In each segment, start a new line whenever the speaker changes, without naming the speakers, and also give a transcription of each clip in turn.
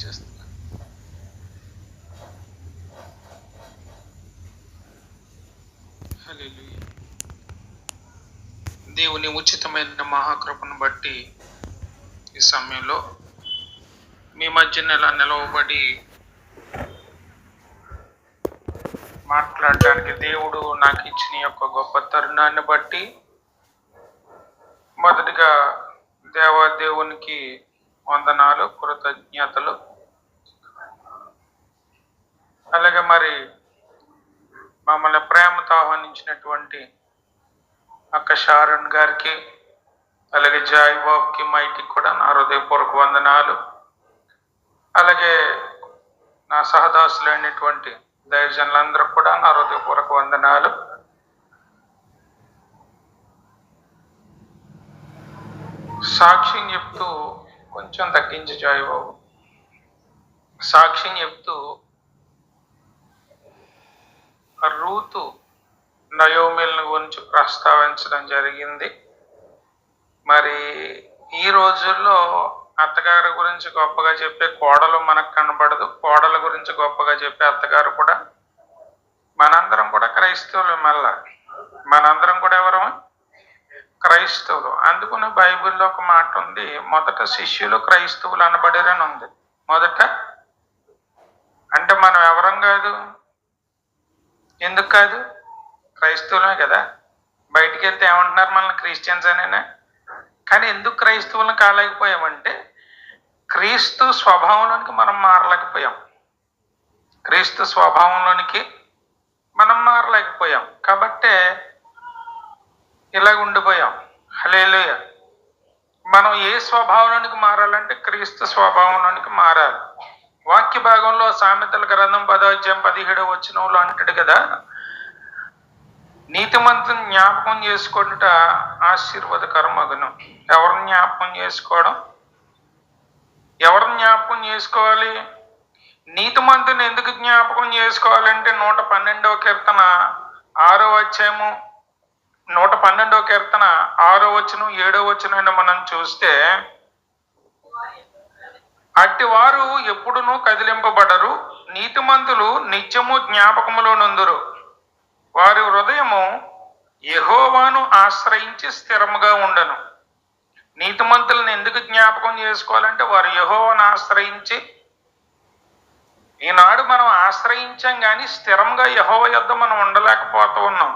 చేస్తున్నాను హల్లెలూయా. దేవుని ఉచితమైన మహాకృపను బట్టి ఈ సమయంలో మీ మధ్య నెల నిలవబడి మాట్లాడటానికి దేవుడు నాకు ఇచ్చిన యొక్క గొప్ప తరుణాన్ని బట్టి మొదటిగా దేవాదేవునికి వందనాలు కృతజ్ఞతలు అలాగే మరి మమ్మల్ని ప్రేమతో ఆహ్వానించినటువంటి అక్క షారణ్ గారికి అలాగే జాయ్ బాబుకి మైటికి కూడా నా హృదయపూర్వక వందనాలు. అలాగే నా సహదాసులైనటువంటి దైవజనులందరూ కూడా నా హృదయపూర్వక వందనాలు. సాక్ష్యం చెప్తూ కొంచెం తగ్గించి జాయ్ బాబు. సాక్ష్యం చెప్తూ రూతు నయోమిల్ని గురించి ప్రస్తావించడం జరిగింది. మరి ఈ రోజుల్లో అత్తగారి గురించి గొప్పగా చెప్పే కోడలు మనకు కనబడదు. కోడల గురించి గొప్పగా చెప్పే అత్తగారు కూడా మనందరం కూడా క్రైస్తవులు మళ్ళా మనందరం కూడా ఎవరు? క్రైస్తవులు. అందుకునే బైబిల్లో ఒక మాట ఉంది మొదట శిష్యులు క్రైస్తవులు అనబడిరని ఉంది మొదట? అంటే మనం ఎవరం కాదు? ఎందుకు కాదు? క్రైస్తవులమే కదా. బయటికి వెళ్తే ఏమంటున్నారు మనల్ని? క్రిస్టియన్స్ అనేనా. కానీ ఎందుకు క్రైస్తవులను కాలేకపోయామంటే క్రీస్తు స్వభావంలోనికి మనం మారలేకపోయాం. క్రీస్తు స్వభావంలోనికి మనం మారలేకపోయాం. కాబట్టే ఇలాగ ఉండిపోయాం. హలేలుయ మనం ఏ స్వభావంలోనికి మారాలంటే క్రీస్తు స్వభావంలోనికి మారాలి. వాక్య భాగంలో సామెతల గ్రంథం పదోధ్యాయం పదిహేడవ వచనంలో అంటాడు కదా నీతిమంతుని జ్ఞాపకం చేసుకుంట ఆశీర్వాదకరమగును. ఎవరిని జ్ఞాపకం చేసుకోవడం? ఎవరిని జ్ఞాపకం చేసుకోవాలి? నీతిమంతుని ఎందుకు జ్ఞాపకం చేసుకోవాలంటే నూట పన్నెండవ కీర్తన ఆరో వచ్చాము నూట పన్నెండవ కీర్తన ఆరో వచనం ఏడో వచనం మనం చూస్తే అట్టి వారు ఎప్పుడునూ కదిలింపబడరు నీతిమంతులు నిత్యము జ్ఞాపకములో నందురు. వారి హృదయము యహోవాను ఆశ్రయించి స్థిరముగా ఉండను. నీతిమంతులను ఎందుకు జ్ఞాపకం చేసుకోవాలంటే వారు యహోవాను ఆశ్రయించి ఈనాడు మనం ఆశ్రయించాం కానీ స్థిరంగా యహోవ యొద్ద మనం ఉండలేకపోతూ ఉన్నాం.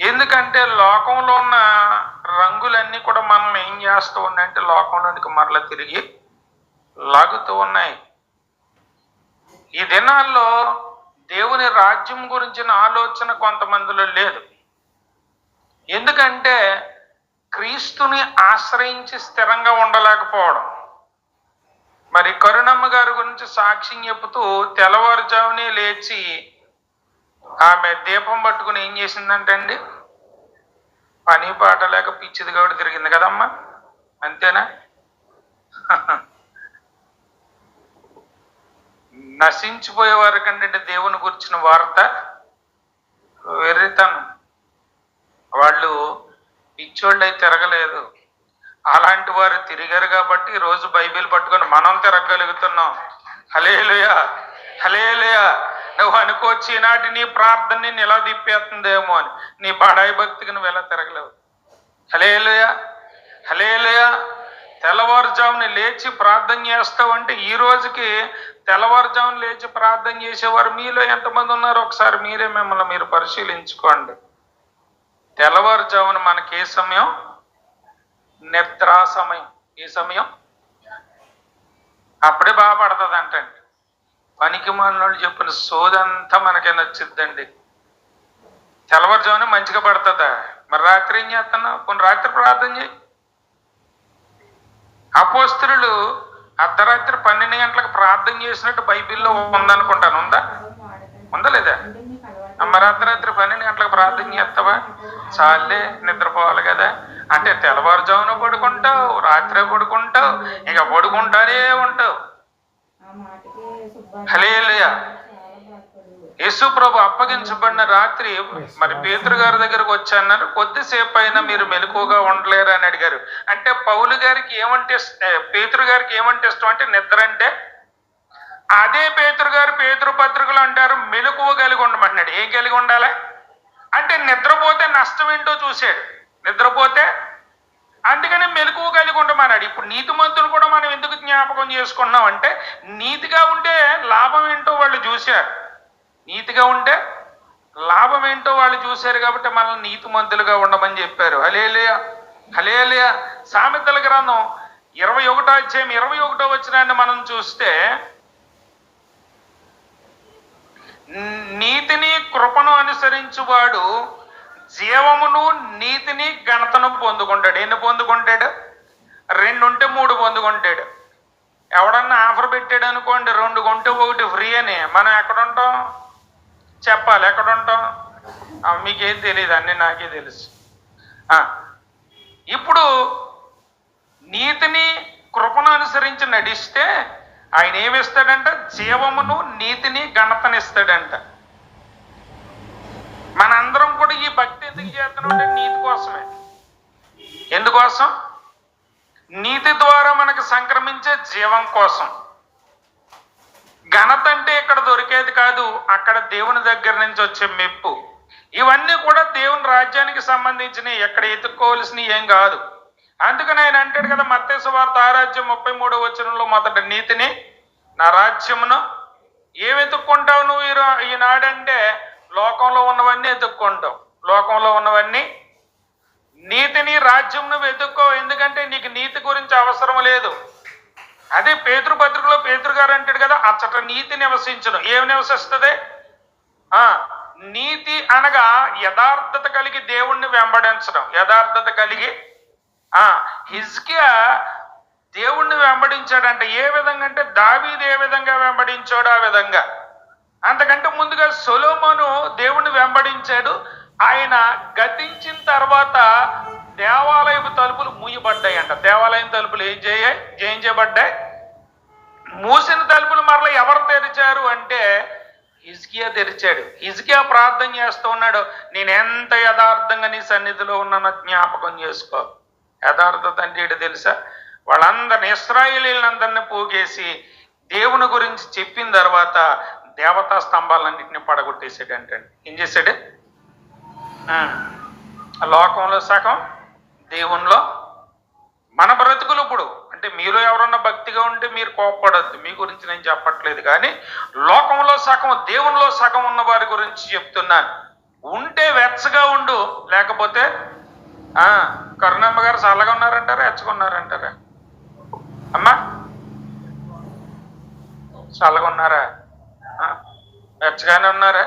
ఎందుకంటే లోకంలో ఉన్న రంగులన్నీ కూడా మనల్ని ఏం చేస్తూ ఉన్నాయంటే లోకంలోనికి మరల తిరిగి లాగుతూ ఉన్నాయి. ఈ దినాల్లో దేవుని రాజ్యం గురించిన ఆలోచన కొంతమందిలో లేదు. ఎందుకంటే క్రీస్తుని ఆశ్రయించి స్థిరంగా ఉండలేకపోవడం. మరి కరుణమ్మ గారి గురించి సాక్ష్యం చెబుతూ తెల్లవారుజామునే లేచి ఆమె దీపం పట్టుకుని ఏం చేసిందంటే అండి పని పాట లేక పిచ్చిది కాబట్టి తిరిగింది కదమ్మా. అంతేనా? నశించిపోయే వారికంటే దేవుని గురించిన వార్త వెర్రితనం. వాళ్ళు పిచ్చోళ్ళై తిరగలేదు. అలాంటి వారు తిరిగారు కాబట్టి రోజు బైబిల్ పట్టుకొని మనం తిరగలుగుతున్నాం హలేలుయా హలేలుయా నువ్వు అనుకోవచ్చు ఈనాటి నీ ప్రార్థన నిన్ను ఎలా తిప్పేస్తుందేమో అని. నీ బడాయి భక్తికి నువ్వు ఎలా తిరగలేవు. హలేలుయా హలేలుయా తెల్లవారుజామున లేచి ప్రార్థన చేస్తావంటే ఈ రోజుకి తెల్లవారుజామున లేచి ప్రార్థన చేసేవారు. మీలో ఎంతమంది ఉన్నారు ఒకసారి మీరే మిమ్మల్ని మీరు పరిశీలించుకోండి. తెల్లవారుజామున మనకి ఏ సమయం? నిద్రా సమయం. ఏ సమయం? అప్పుడే బాగా అంటండి పనికి మనోళ్ళు చెప్పిన సోదంతా మనకే నచ్చిద్దండి. తెల్లవారుజామున మంచిగా పడుతుందా? మరి రాత్రి ఏం చేస్తున్నావు? కొన్ని రాత్రి ప్రార్థన చేయి. అపోస్తులు అర్ధరాత్రి పన్నెండు గంటలకు ప్రార్థన చేసినట్టు బైబిల్లో ఉందనుకుంటాను. ఉందా? ఉందా లేదా? మరి అర్ధరాత్రి పన్నెండు గంటలకు ప్రార్థన చేస్తావా? చాలే నిద్రపోవాలి కదా. అంటే తెల్లవారుజామున పడుకుంటావు రాత్రి పడుకుంటావు ఇక పడుకుంటానే ఉంటావు.
ఆ మాటకి
యేసు ప్రభు అప్పగించబడిన రాత్రి మరి పేతురు గారి దగ్గరకు వచ్చాన్నారు కొద్దిసేపు అయినా మీరు మెలకుగా ఉండలేరు అని అడిగారు. అంటే పౌలు గారికి ఏమంటే పేతురు గారికి ఏమంటే ఇష్టం అంటే నిద్ర అంటే అదే పేతురు గారు పేతురు పత్రికలు అంటారు మెలకువ కలిగి ఉండమన్నాడు ఏం కలిగి ఉండాలి? అంటే నిద్రపోతే నష్టం ఏంటో చూశాడు. నిద్రపోతే అందుకని మెలకువ కలిగి ఉండమన్నాడు. ఇప్పుడు నీతిమంతులు కూడా మనం ఎందుకు జ్ఞాపకం చేసుకున్నాం అంటే నీతిగా ఉంటే లాభం ఏంటో వాళ్ళు చూశారు. నీతిగా ఉంటే లాభం ఏంటో వాళ్ళు చూశారు కాబట్టి మనల్ని నీతిమంతులుగా ఉండమని చెప్పారు. హలేలియ హలేలియ సామెతల గ్రంథం ఇరవై ఒకటో అధ్యాయం ఇరవై ఒకటో వచ్చినాన్ని మనం చూస్తే నీతిని కృపను అనుసరించువాడు జీవమును నీతిని ఘనతను పొందుకుంటాడు. ఎన్ని పొందుకుంటాడు? రెండు ఉంటే మూడు పొందుకుంటాడు. ఎవడన్నా ఆఫర్ పెట్టాడు అనుకోండి రెండు కొంటే ఒకటి ఫ్రీ అని. మనం ఎక్కడుంటాం చెప్పాలి. ఎక్కడ ఉంటాం? మీకేం తెలియదు అన్నీ నాకే తెలుసు. ఇప్పుడు నీతిని కృపను అనుసరించి నడిస్తే ఆయన ఏమిస్తాడంట జీవమును నీతిని ఘనతనిస్తాడంట మనందరం కూడా ఈ భక్తి ఎందుకు చేస్తున్నామంటే నీతి కోసమే. ఎందుకోసం? నీతి ద్వారా మనకు సంక్రమించే జీవం కోసం. ఘనత అంటే ఇక్కడ దొరికేది కాదు అక్కడ దేవుని దగ్గర నుంచి వచ్చే మెప్పు. ఇవన్నీ కూడా దేవుని రాజ్యానికి సంబంధించినవి ఎక్కడ ఎత్తుక్కోవాల్సినవి ఏం కాదు. అందుకని ఆయన అంటాడు కదా మత్స్య వార్త ఆరాజ్యం ముప్పై మూడో వచనంలో మొదట నీతిని నా రాజ్యమును ఏం ఎత్తుక్కుంటావు నువ్వు ఈ ఈనాడంటే లోకంలో ఉన్నవన్నీ ఎత్తుక్కుంటావు. లోకంలో ఉన్నవన్నీ నీతిని రాజ్యంను వెతుక్కో ఎందుకంటే నీకు నీతి గురించి అవసరం లేదు. అదే పేతృపత్రికలో పేతురు గారు అంటాడు కదా అచ్చట నీతి నివసించను. ఏమి నివసిస్తుంది? నీతి అనగా యథార్థత కలిగి దేవుణ్ణి వెంబడించడం. యథార్థత కలిగి ఆ హిజ్కియా దేవుణ్ణి వెంబడించాడంట. ఏ విధంగా అంటే దావీది ఏ విధంగా వెంబడించాడు ఆ విధంగా. అంతకంటే ముందుగా సొలోమోను దేవుణ్ణి వెంబడించాడు. ఆయన గతించిన తర్వాత దేవాలయపు తలుపులు మూయబడ్డాయి అంట దేవాలయం తలుపులు ఏం చేయాయి? ఏం చేయబడ్డాయి? మూసిన తలుపులు మరలా ఎవరు తెరిచారు అంటే హిజ్కియా తెరిచాడు. హిజ్కియా ప్రార్థన చేస్తూ ఉన్నాడు. నేను ఎంత యథార్థంగా నీ సన్నిధిలో ఉన్నానో జ్ఞాపకం చేసుకో. యథార్థత అంటే తెలుసా? వాళ్ళందరిని ఇస్రాయేలీలందరినీ పోగేసి దేవుని గురించి చెప్పిన తర్వాత దేవతా స్తంభాలన్నింటినీ పడగొట్టేసాడు అంటే ఏం చేశాడు? లోకంలో సగం దేవునిలో మన బ్రతుకులు ఇప్పుడు. అంటే మీలో ఎవరన్నా భక్తిగా ఉంటే మీరు కోపడద్దు మీ గురించి నేను చెప్పట్లేదు కానీ లోకంలో సగం దేవునిలో సగం ఉన్న వారి గురించి చెప్తున్నాను. ఉంటే వెచ్చగా ఉండు లేకపోతే ఆ కరుణమ్మ గారు చల్లగా ఉన్నారంటారా ఎచ్చగున్నారంటారా అమ్మా చల్లగా ఉన్నారా? వెచ్చగానే ఉన్నారా?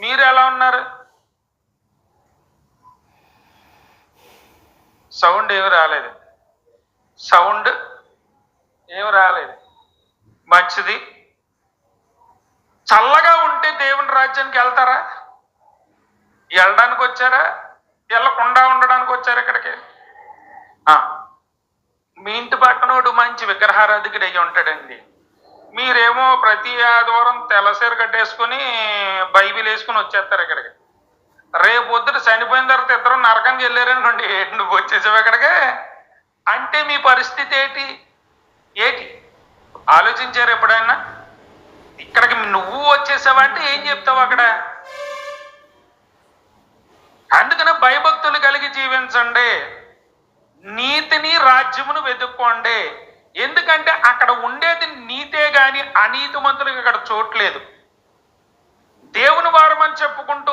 మీరు ఎలా ఉన్నారు? సౌండ్ ఏమి రాలేదు. సౌండ్ ఏమి రాలేదు. మంచిది. చల్లగా ఉంటే దేవుని రాజ్యానికి వెళ్తారా? వెళ్ళడానికి వచ్చారా? వెళ్ళకుండా ఉండడానికి వచ్చారా ఇక్కడికి? మీ ఇంటి పక్కనోడు మంచి విగ్రహారాధికుడు అయ్యి ఉంటాడండి. మీరేమో ప్రతి ఆదివారం తెల్లసీర కట్టేసుకుని బైబిల్ వేసుకుని వచ్చేస్తారు ఇక్కడికి. రేపు పొద్దున చనిపోయిన తర్వాత ఇద్దరు నరకానికి వెళ్ళారనుకోండి నువ్వు వచ్చేసావు ఇక్కడికి? అంటే మీ పరిస్థితి ఏంటి? ఏంటి? ఆలోచించారు ఎప్పుడైనా? ఇక్కడికి నువ్వు వచ్చేసావా అంటే ఏం చెప్తావు అక్కడ? అందుకనే భయభక్తులు కలిగి జీవించండి. నీతిని రాజ్యమును వెతుక్కోండి. ఎందుకంటే అక్కడ ఉండేది నీతే గాని అనీతిమంతులకు అక్కడ చోట్లేదు దేవుని వారమని చెప్పుకుంటూ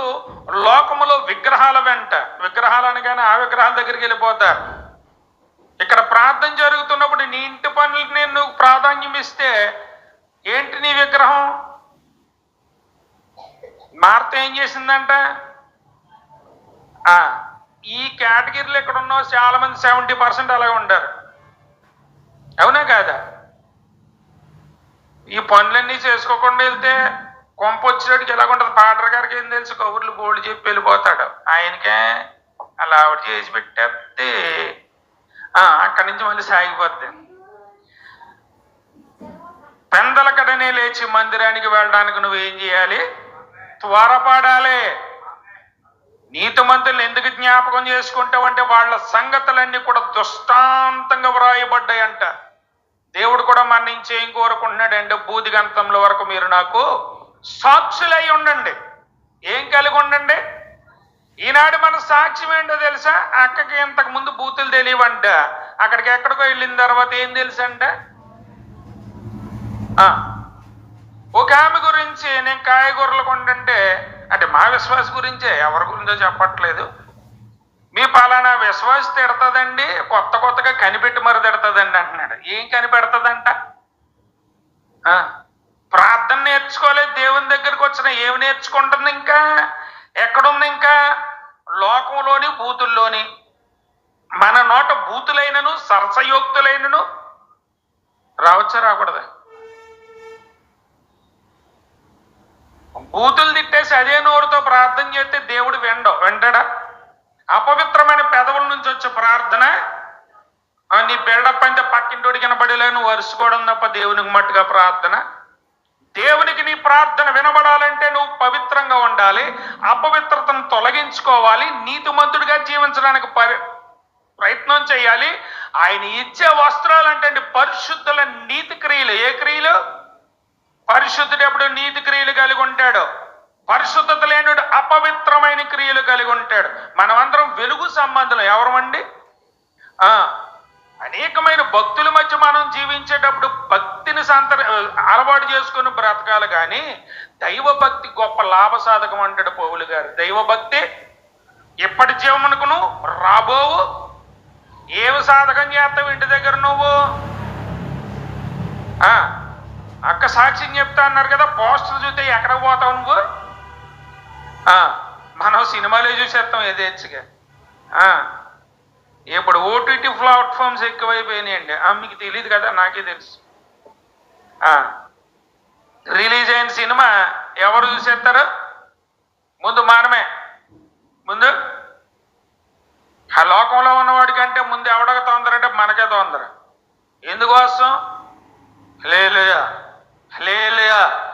లోకములో విగ్రహాల వెంట విగ్రహాలు అనగానే ఆ విగ్రహాల దగ్గరికి వెళ్ళిపోతారు. ఇక్కడ ప్రార్థన జరుగుతున్నప్పుడు నీ ఇంటి పనులకి నేను నువ్వు ప్రాధాన్యం ఇస్తే ఏంటి నీ విగ్రహం? మార్త ఏం చేసిందంట? ఆ, ఈ కేటగిరీలో ఇక్కడ ఉన్న చాలా మంది సెవెంటీ పర్సెంట్ అలాగే ఉంటారు. అవునా కాదా? ఈ పనులన్నీ చేసుకోకుండా వెళ్తే కొంప వచ్చినట్టుకి ఎలా పాటర్ గారికి ఏం తెలుసు? కబుర్లు గోల్డ్ చెప్పి వెళ్ళిపోతాడు. ఆయనకే అలా ఆవిడ చేసి పెట్టేస్తే అక్కడి నుంచి మళ్ళీ సాగిపోద్ది. పెందలకడనే లేచి మందిరానికి వెళ్ళడానికి నువ్వేం చేయాలి? త్వరపడాలి. నీతిమంతుల్ని ఎందుకు జ్ఞాపకం చేసుకుంటావంటే వాళ్ళ సంగతులన్నీ కూడా దుష్టాంతంగా వ్రాయబడ్డాయంట. దేవుడు కూడా మరణించి ఏం కోరుకుంటున్నాడంటే బూదిగంతంలో వరకు మీరు నాకు సాక్షులై ఉండండి. ఏం కలిగి ఉండండి? ఈనాడు మన సాక్ష్యం ఏంటో తెలుసా? అక్కకి ఇంతకు ముందు బూతులు తెలియవంట. అక్కడికి ఎక్కడికో వెళ్ళిన తర్వాత ఏం తెలుసంట? ఒక ఆమె గురించి నేను కాయగూరలు కొండంటే అంటే మా విశ్వాస గురించే ఎవరి గురించో చెప్పట్లేదు. మీ పలానా విశ్వాస తిడతదండి కొత్త కొత్తగా కనిపెట్టి మరి తిడతదండి అంటున్నాడు. ఏం కనిపెడతదంట? నేర్చుకోలేదు దేవుని దగ్గరికి వచ్చిన ఏమి నేర్చుకుంటుంది ఇంకా? ఎక్కడుంది ఇంకా? లోకంలోని బూతుల్లోని మన నోట బూతులైనను సరసయోక్తులైనను రావచ్చా రాకూడదా? బూతులు తిట్టేసి అదే నోరుతో ప్రార్థన చేస్తే దేవుడు వెండో వెంటడా? అపవిత్రమైన పెదవుల నుంచి వచ్చే ప్రార్థన నీ బిల్డప్ అంటే పక్కింటోడి కనబడేలా వరుసుకోవడం తప్ప దేవునికి మట్టుగా ప్రార్థన. దేవునికి నీ ప్రార్థన వినబడాలంటే నువ్వు పవిత్రంగా ఉండాలి అపవిత్రతను తొలగించుకోవాలి నీతిమంతుడిగా జీవించడానికి ప్రయత్నం చేయాలి. ఆయన ఇచ్చే వస్త్రాలు అంటే పరిశుద్ధుల నీతి క్రియలు. ఏ క్రియలు? పరిశుద్ధుడు ఎప్పుడు నీతి క్రియలు కలిగి ఉంటాడు. పరిశుద్ధత లేనుడు అపవిత్రమైన క్రియలు కలిగి ఉంటాడు. మనమందరం వెలుగు సంబంధం ఎవరమండి? ఆ అనేకమైన భక్తుల మధ్య మనం జీవించేటప్పుడు భక్తిని అలవాటు చేసుకుని బ్రతకాలి కానీ దైవభక్తి గొప్ప గొప్ప లాభసాధకం అంటాడు పౌలు గారు. దైవభక్తి ఎప్పటి ఇప్పటి జీవమునకును రాబోవు. ఏమి సాధకం చేస్తావు ఇంటి దగ్గర నువ్వు? అక్క సాక్ష్యం చెప్తా అన్నారు కదా పోస్టర్ చూస్తే ఎక్కడికి పోతావు నువ్వు? మనం సినిమాలే చూసేస్తాం యథేచ్ఛగా ఇప్పుడు ఓటీటీ ప్లాట్ఫామ్స్ ఎక్కువైపోయినాయండి. ఆ, మీకు తెలియదు కదా నాకే తెలుసు. రిలీజ్ అయిన సినిమా ఎవరు చూసేస్తారు? ముందు మనమే. ముందు? ఆ లోకంలో ఉన్నవాడి కంటే ముందు ఎవడక తొందర అంటే మనకే తొందర. ఎందుకోసం లేలుయా లేలుయా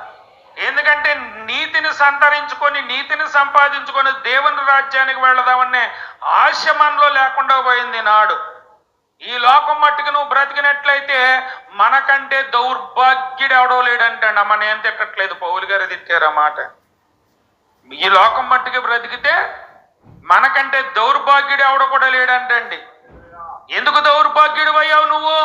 ఎందుకంటే నీతిని సంతరించుకొని నీతిని సంపాదించుకొని దేవుని రాజ్యానికి వెళదామనే ఆశ మనలో లేకుండా పోయింది నాడు. ఈ లోకం మట్టుకు నువ్వు బ్రతికినట్లయితే మనకంటే దౌర్భాగ్యుడు ఎవడో లేడంటాడు. అమ్మ నేను తిట్టట్లేదు. పౌలు గారు తిట్టారు మాట. ఈ లోకం మట్టుకు బ్రతికితే మనకంటే దౌర్భాగ్యుడు ఎవడ కూడా లేడంటండి. ఎందుకు దౌర్భాగ్యుడు అయ్యావు నువ్వు?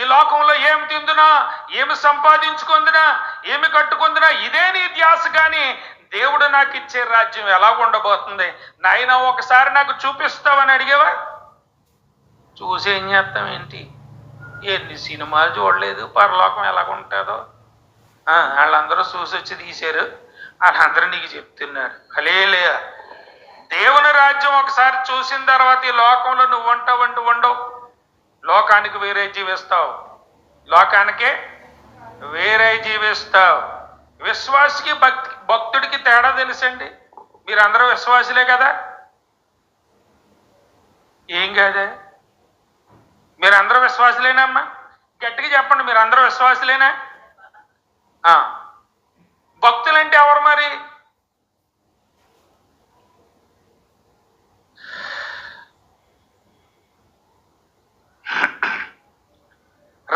ఈ లోకంలో ఏమి తిందునా? ఏమి సంపాదించుకుందునా? ఏమి కట్టుకుందునా? ఇదే నీ ధ్యాస కానీ దేవుడు నాకు ఇచ్చే రాజ్యం ఎలా ఉండబోతుంది? నాయన ఒకసారి నాకు చూపిస్తావని అడిగేవా? చూసి ఏం చేస్తాం ఏంటి? ఎన్ని సినిమాలు చూడలేదు పరలోకం ఎలాగుంటుందో. వాళ్ళందరూ చూసి వచ్చి తీశారు. వాళ్ళందరూ నీకు చెప్తున్నారు. అలేలే దేవుని రాజ్యం ఒకసారి చూసిన తర్వాత ఈ లోకంలో నువ్వు ఉంటావంటూ ఉండవు. లోకానికి వేరే జీవిస్తావు. లోకానికే వేరే జీవిస్తావు. విశ్వాసికి భక్తి భక్తుడికి తేడా తెలుసండి? మీరందరూ విశ్వాసులే కదా? ఏం కాదే? మీరందరూ విశ్వాసులేనమ్మా గట్టిగా చెప్పండి మీరందరూ విశ్వాసులేనా? భక్తులంటే ఎవరు మరి?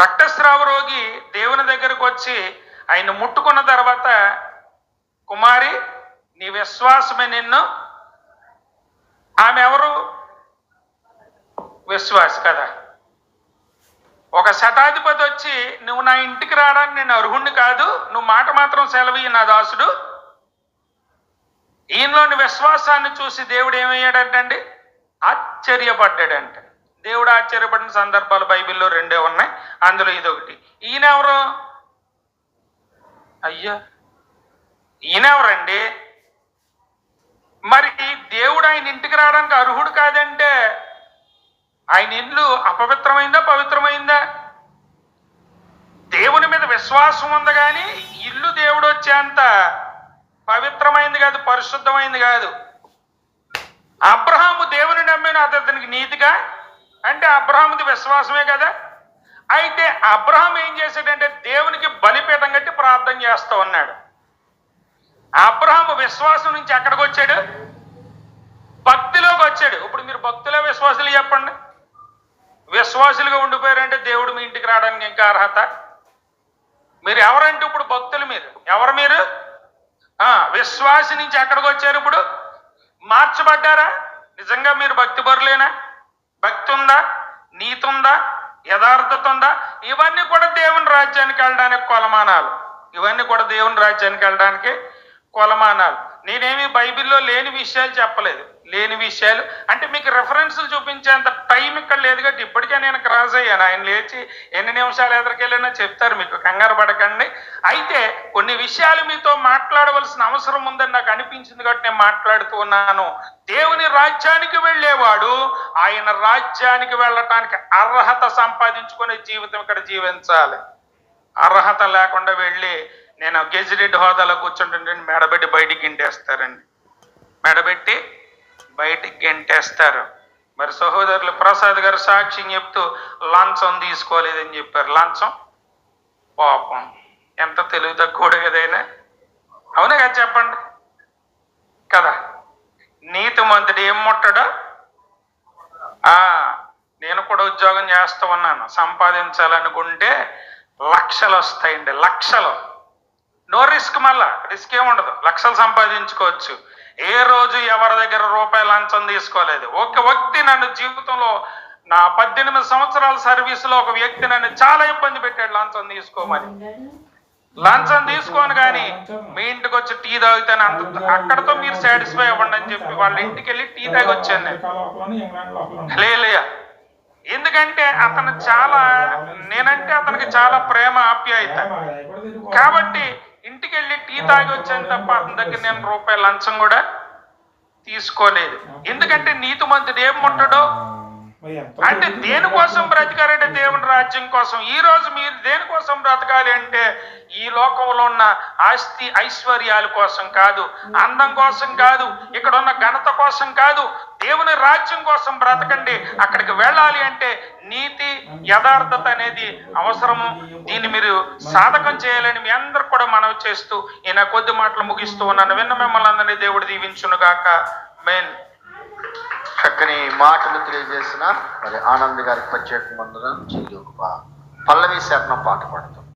రక్తస్రావ రోగి దేవుని దగ్గరకు వచ్చి ఆయన ముట్టుకున్న తర్వాత కుమారి నీ విశ్వాసమే నిన్ను. ఆమె ఎవరు? విశ్వాస కదా. ఒక శతాధిపతి వచ్చి నువ్వు నా ఇంటికి రావడానికి నేను అర్హుణ్ణి కాదు నువ్వు మాట మాత్రం సెలవు నా దాసుడు. ఈయనలోని విశ్వాసాన్ని చూసి దేవుడు ఏమయ్యాడంటండి? ఆశ్చర్యపడ్డాడంట. దేవుడు ఆశ్చర్యపడిన సందర్భాలు బైబిల్లో రెండే ఉన్నాయి. అందులో ఇదొకటి. ఈయన ఎవరు అయ్యా ఈయన ఎవరండి మరి దేవుడు ఆయన ఇంటికి రావడానికి అర్హుడు కాదంటే ఆయన ఇల్లు అపవిత్రమైందా పవిత్రమైందా? దేవుని మీద విశ్వాసం ఉంది కానీ ఇల్లు దేవుడు వచ్చేంత పవిత్రమైంది కాదు పరిశుద్ధమైంది కాదు. అబ్రహాము దేవుని నమ్మిన అతనికి నీతిగా? అంటే అబ్రహాముది విశ్వాసమే కదా? అయితే అబ్రహాం ఏం చేశాడంటే దేవునికి బలిపీఠం కట్టి ప్రార్థన చేస్తూ ఉన్నాడు. అబ్రహాము విశ్వాసం నుంచి ఎక్కడికి వచ్చాడు? భక్తిలోకి వచ్చాడు. ఇప్పుడు మీరు భక్తిలో విశ్వాసులు చెప్పండి. విశ్వాసులుగా ఉండిపోయారంటే దేవుడు మీ ఇంటికి రావడానికి ఇంకా అర్హత? మీరు ఎవరంటే ఇప్పుడు భక్తులు మీరు? ఎవరు మీరు? విశ్వాసి నుంచి ఎక్కడికి వచ్చారు ఇప్పుడు? మార్చబడ్డారా? నిజంగా మీరు భక్తి పరులేనా? భక్తి ఉందా? నీతి ఉందా? యథార్థత ఉందా? ఇవన్నీ కూడా దేవుని రాజ్యానికి వెళ్ళడానికి కొలమానాలు. ఇవన్నీ కూడా దేవుని రాజ్యానికి వెళ్ళడానికి కొలమానాలు. నేనేమి బైబిల్లో లేని విషయాలు చెప్పలేదు. లేని విషయాలు. అంటే మీకు రెఫరెన్స్లు చూపించేంత టైం ఇక్కడ లేదు కాబట్టి ఇప్పటికే నేను క్రాస్ అయ్యాను. ఆయన లేచి ఎన్ని నిమిషాలు ఎదురుకెళ్ళినా చెప్తారు మీకు. కంగారు పడకండి. అయితే కొన్ని విషయాలు మీతో మాట్లాడవలసిన అవసరం ఉందని నాకు అనిపించింది కాబట్టి నేను మాట్లాడుతూ ఉన్నాను. దేవుని రాజ్యానికి వెళ్ళేవాడు ఆయన రాజ్యానికి వెళ్ళటానికి అర్హత సంపాదించుకునే జీవితం ఇక్కడ జీవించాలి. అర్హత లేకుండా వెళ్ళి నేను గెజిటెడ్ హోదాలో కూర్చుంటుంటే మెడబెట్టి బయటికి గెంటేస్తారండి. మెడబెట్టి బయటికి గెంటేస్తారు. మరి సహోదరులు ప్రసాద్ గారు సాక్ష్యం చెప్తూ లంచం తీసుకోలేదని చెప్పారు. లంచం? పాపం. ఎంత తెలివి తక్కువడు కదైనా అవునా కదా చెప్పండి. కదా. నీతి మంతుడు ఏం ముట్టడా? నేను కూడా ఉద్యోగం చేస్తూ ఉన్నాను. సంపాదించాలనుకుంటే లక్షలు వస్తాయండి లక్షలు. నో రిస్క్ మళ్ళా. రిస్క్ ఏముండదు లక్షలు సంపాదించుకోవచ్చు. ఏ రోజు ఎవరి దగ్గర రూపాయి లంచం తీసుకోలేదు. ఒక వ్యక్తి నన్ను జీవితంలో నా పద్దెనిమిది సంవత్సరాల సర్వీసులో ఒక వ్యక్తి నన్ను చాలా ఇబ్బంది పెట్టాడు లంచం తీసుకోమని. లంచం తీసుకోను కానీ మీ ఇంటికి వచ్చి టీ తాగుతాను అంత అక్కడతో మీరు సాటిస్ఫై అవ్వండి అని చెప్పి వాళ్ళ ఇంటికి వెళ్ళి టీ తాగి వచ్చాను నేను. లేలే ఎందుకంటే అతను చాలా నేనంటే అతనికి చాలా ప్రేమ ఆప్యాయత. కాబట్టి ఇంటికి వెళ్ళి టీ తాగి వచ్చాను తప్ప అతని దగ్గర నేను రూపాయి లంచం కూడా తీసుకోలేదు. ఎందుకంటే నీతి మంతుడు ఏం అంటే దేనికోసం బ్రతికారంటే దేవుని రాజ్యం కోసం? ఈ రోజు మీరు దేనికోసం బ్రతకాలి అంటే ఈ లోకంలో ఉన్న ఆస్తి ఐశ్వర్యాల కోసం కాదు అందం కోసం కాదు ఇక్కడ ఉన్న ఘనత కోసం కాదు దేవుని రాజ్యం కోసం బ్రతకండి. అక్కడికి వెళ్ళాలి అంటే నీతి యథార్థత అనేది అవసరము. దీన్ని మీరు సాధకం చేయాలని మీ అందరు కూడా మనవి చేస్తూ ఈయన కొద్ది మాటలు ముగిస్తూ ఉన్నాను. విన్న మిమ్మల్ని అందరినీ దేవుడు దీవించును గాక మెయిన్
చక్కని మాటలు తెలియజేసిన మరి ఆనంద్ గారికి ప్రత్యేక వందనం. పల్లవి శరణం పాట పాడుతుంది